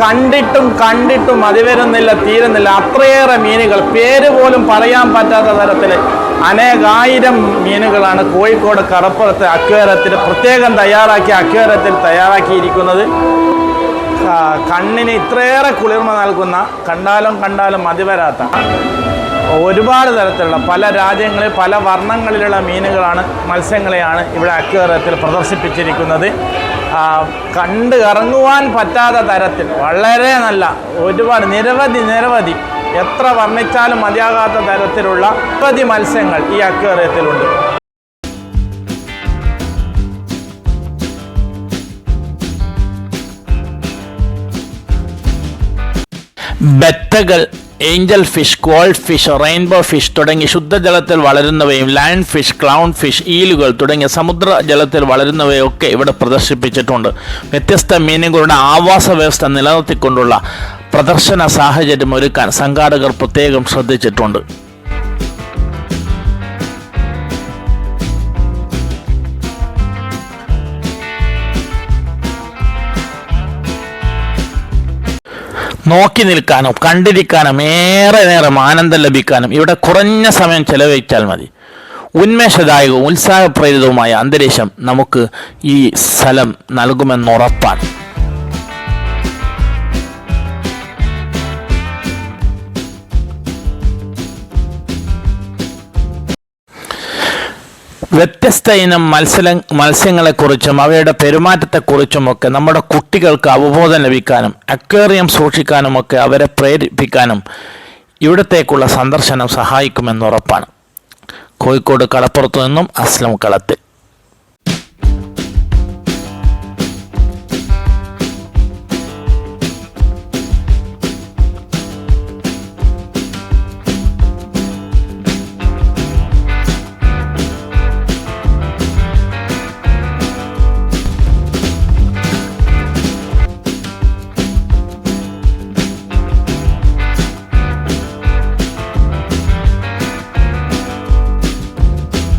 കണ്ടിട്ടും കണ്ടിട്ടും മതി വരുന്നില്ല തീരുന്നില്ല. അത്രയേറെ മീനുകൾ. പേര് പോലും പറയാൻ പറ്റാത്ത തരത്തിൽ അനേകായിരം മീനുകളാണ് കോഴിക്കോട് കടപ്പുറത്ത് അക്വേരത്തിൽ പ്രത്യേകം തയ്യാറാക്കി അക്വേരത്തിൽ തയ്യാറാക്കിയിരിക്കുന്നത്. കണ്ണിന് ഇത്രയേറെ കുളിർമ നൽകുന്ന കണ്ടാലും കണ്ടാലും മതിവരാത്ത ഒരുപാട് തരത്തിലുള്ള പല രാജ്യങ്ങളിൽ പല വർണങ്ങളിലുള്ള മീനുകളാണ് മത്സ്യങ്ങളെയാണ് ഇവിടെ അക്വേറിയത്തിൽ പ്രദർശിപ്പിച്ചിരിക്കുന്നത്. കണ്ട് ഇറങ്ങുവാൻ പറ്റാത്ത തരത്തിൽ. വളരെ നല്ല ഒരുപാട് നിരവധി നിരവധി എത്ര വർണിച്ചാലും മതിയാകാത്ത തരത്തിലുള്ള നിരവധി മത്സ്യങ്ങൾ ഈ അക്വേറിയത്തിലുണ്ട്. ബെത്തകൾ angel fish cold fish rainbow fish തുടങ്ങി ശുദ്ധജലത്തിൽ വളരുന്നവയും ലാൻഡ് ഫിഷ് ക്ലൗൺ ഫിഷ് ഈലുകൾ തുടങ്ങിയ സമുദ്ര ജലത്തിൽ വളരുന്നവയൊക്കെ ഇവിടെ പ്രദർശിപ്പിച്ചിട്ടുണ്ട്. വ്യത്യസ്ത മീനുകളുടെ ആവാസ വ്യവസ്ഥ നിലനിർത്തിക്കൊണ്ടുള്ള പ്രദർശന സാഹചര്യം ഒരുക്കാൻ സംഘാടകർ പ്രത്യേകം ശ്രദ്ധിച്ചിട്ടുണ്ട്. നോക്കി നിൽക്കാനും കണ്ടിരിക്കാനും ഏറെ നേരം ആനന്ദം ലഭിക്കാനും ഇവിടെ കുറഞ്ഞ സമയം ചെലവഴിച്ചാൽ മതി. ഉന്മേഷദായകവും ഉത്സാഹപ്രേരിതവുമായ അന്തരീക്ഷം നമുക്ക് ഈ സ്ഥലം നൽകുമെന്നുറപ്പാണ് വ്യത്യസ്ത ഇനം മത്സര മത്സ്യങ്ങളെക്കുറിച്ചും അവയുടെ പെരുമാറ്റത്തെക്കുറിച്ചുമൊക്കെ നമ്മുടെ കുട്ടികൾക്ക് അവബോധം ലഭിക്കാനും അക്വേറിയം സൂക്ഷിക്കാനുമൊക്കെ അവരെ പ്രേരിപ്പിക്കാനും ഇവിടത്തേക്കുള്ള സന്ദർശനം സഹായിക്കുമെന്നുറപ്പാണ്. കോഴിക്കോട് കടപ്പുറത്തു നിന്നും അസ്ലം കളത്തിൽ.